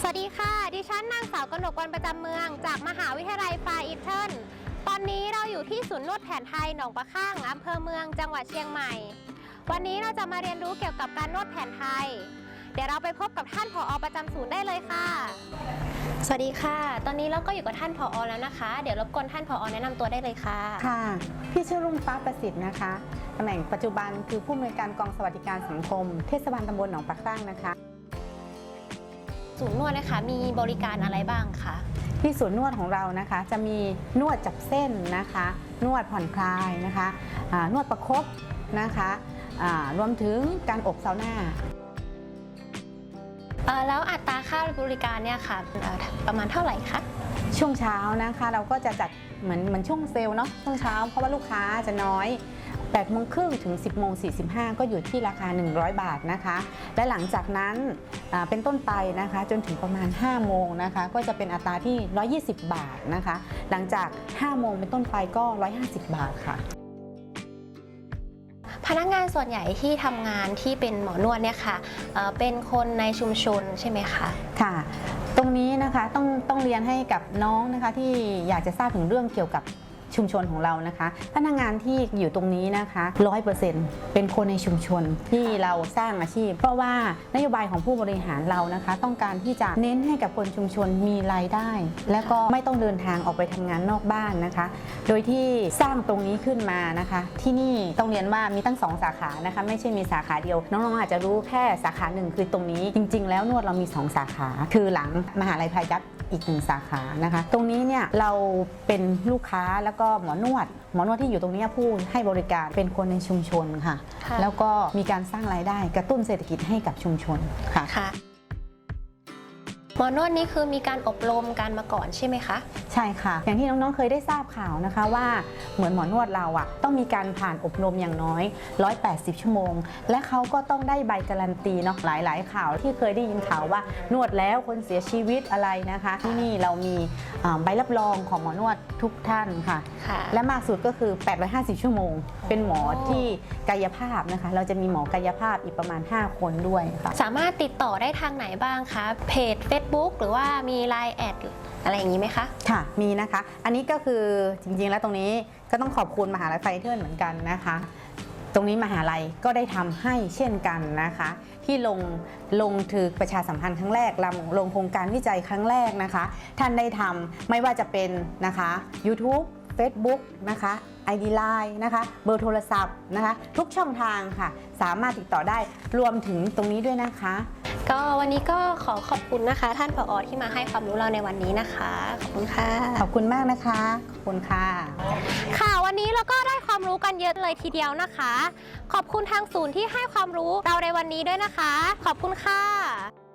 สวัสดีค่ะ ดิฉันนางสาวกนกวันประจำเมือง จากมหาวิทยาลัยฟาอิทเทิลตอนนี้เราอยู่ที่ศูนย์นวดแผนไทยหนองประข้างอำเภอเมืองจังหวัดเชียงใหม่ วันนี้เราจะมาเรียนรู้เกี่ยวกับการนวดแผนไทย เดี๋ยวเราไปพบกับท่านผอประจำศูนย์ได้เลยค่ะ สวัสดีค่ะ ตอนนี้เราก็อยู่กับท่านผอแล้วนะคะ เดี๋ยวรบกวนท่านผอแนะนำตัวได้เลยค่ะ ค่ะ พี่ชื่อรุ่งฟ้าประสิทธิ์นะคะตำแหน่งปัจจุบันคือผู้อำนวยการกองสวัสดิการสังคม เทศบาลตำบลหนองปากตั้งนะคะ ศูนย์นวดนะคะมีบริการอะไรบ้างคะที่ศูนย์นวดของเรานะคะ จะมีนวดจับเส้นนะคะ นวดผ่อนคลายนะคะอ่านวดประคบนะคะอ่ารวมถึงการอบซาวน่าเอ่อแล้วอัตราค่าบริการเนี่ยค่ะเอ่อประมาณเท่าไหร่คะช่วงเช้านะคะ เราก็จะจัดเหมือนเหมือนช่วงเซลล์เนาะช่วงเช้าเพราะว่าลูกค้าจะน้อย 8โมงครึ่งถึง 10โมง45 ก็อยู่ที่ราคา 100 บาทนะคะ และหลังจากนั้นอ่าเป็นต้นไปนะคะ จนถึงประมาณ 5 โมงนะคะ ก็จะเป็นอัตราที่ 120 บาทนะคะ หลังจาก 5 โมงเป็นต้นไปก็ 150 บาทค่ะ พนักงานส่วนใหญ่ที่ทำงานที่เป็นหมอนวดเนี่ยค่ะเอ่อเป็นคนในชุมชนใช่ไหมคะ ค่ะตรงนี้นะคะต้องต้องเรียนให้กับน้องนะคะที่อยากจะทราบถึงเรื่องเกี่ยวกับ ชุมชนของเรานะคะ พนักงานที่อยู่ตรงนี้นะคะร้อยเปอร์เซ็นต์เป็นคนในชุมชนที่เราสร้างอาชีพ เพราะว่านโยบายของผู้บริหารเรานะคะ ต้องการที่จะเน้นให้กับคนชุมชนมีรายได้ และก็ไม่ต้องเดินทางออกไปทำงานนอกบ้านนะคะ โดยที่สร้างตรงนี้ขึ้นมานะคะ ที่นี่ต้องเรียนว่ามีตั้งสองสาขานะคะ ไม่ใช่มีสาขาเดียว น้องๆอาจจะรู้แค่สาขาหนึ่งคือตรงนี้ จริง ๆ แล้วนวดเรามี 2 สาขา คือหลังมหาลัยพายัพอีกหนึ่งสาขานะคะ ตรงนี้เนี่ยเราเป็นลูกค้าแล้วก็หมอนวด หมอนวดที่อยู่ตรงนี้ผู้ให้บริการเป็นคนในชุมชนค่ะ ค่ะแล้วก็มีการสร้างรายได้กระตุ้นเศรษฐกิจให้กับชุมชนค่ะ ค่ะหมอนวดนี้คือมีการอบรมการมาก่อนใช่ไหมคะ ใช่ค่ะ อย่างที่น้องๆเคยได้ทราบข่าวนะคะว่าเหมือนหมอนวดเราอะต้องมีการผ่านอบรมอย่างน้อย 180 ชั่วโมง และเขาก็ต้องได้ใบการันตีเนาะหลาย ๆ ข่าวที่เคยได้ยินข่าวว่านวดแล้วคนเสียชีวิตอะไรนะคะ ที่นี่เรามีอ่าใบรับรองของหมอนวดทุกท่านค่ะค่ะ และมากสุดก็คือ 850 ชั่วโมง เป็นหมอที่กายภาพนะคะ เราจะมีหมอกายภาพอีกประมาณ 5 คนด้วยค่ะสามารถติดต่อได้ทางไหนบ้างคะเพจ Facebook หรือว่ามี Line แอด อะไรอย่างนี้ไหมคะ ค่ะ มีนะคะ อันนี้ก็คือจริงๆ แล้วตรงนี้ก็ต้องขอบคุณมหาลัยไฟเทิร์นเหมือนกันนะคะ ตรงนี้มหาลัยก็ได้ทำให้เช่นกันนะคะ ที่ลงลงถือประชาสัมพันธ์ครั้งแรกลงลงโครงการวิจัยครั้งแรกนะคะ ท่านได้ทำไม่ว่าจะเป็นนะคะ YouTube Facebook นะคะ ID Line นะคะ เบอร์โทรศัพท์นะคะ ทุกช่องทางค่ะ สามารถติดต่อได้รวมถึงตรงนี้ด้วยนะคะ ก็วันนี้ก็ขอขอบคุณนะคะ ท่านผอที่มาให้ความรู้เราในวันนี้นะคะ ขอบคุณค่ะ ขอบคุณมากนะคะ ขอบคุณค่ะ ค่ะวันนี้เราก็ได้ความรู้กันเยอะเลยทีเดียวนะคะ ขอบคุณทางศูนย์ที่ให้ความรู้เราในวันนี้ด้วยนะคะ ขอบคุณค่ะ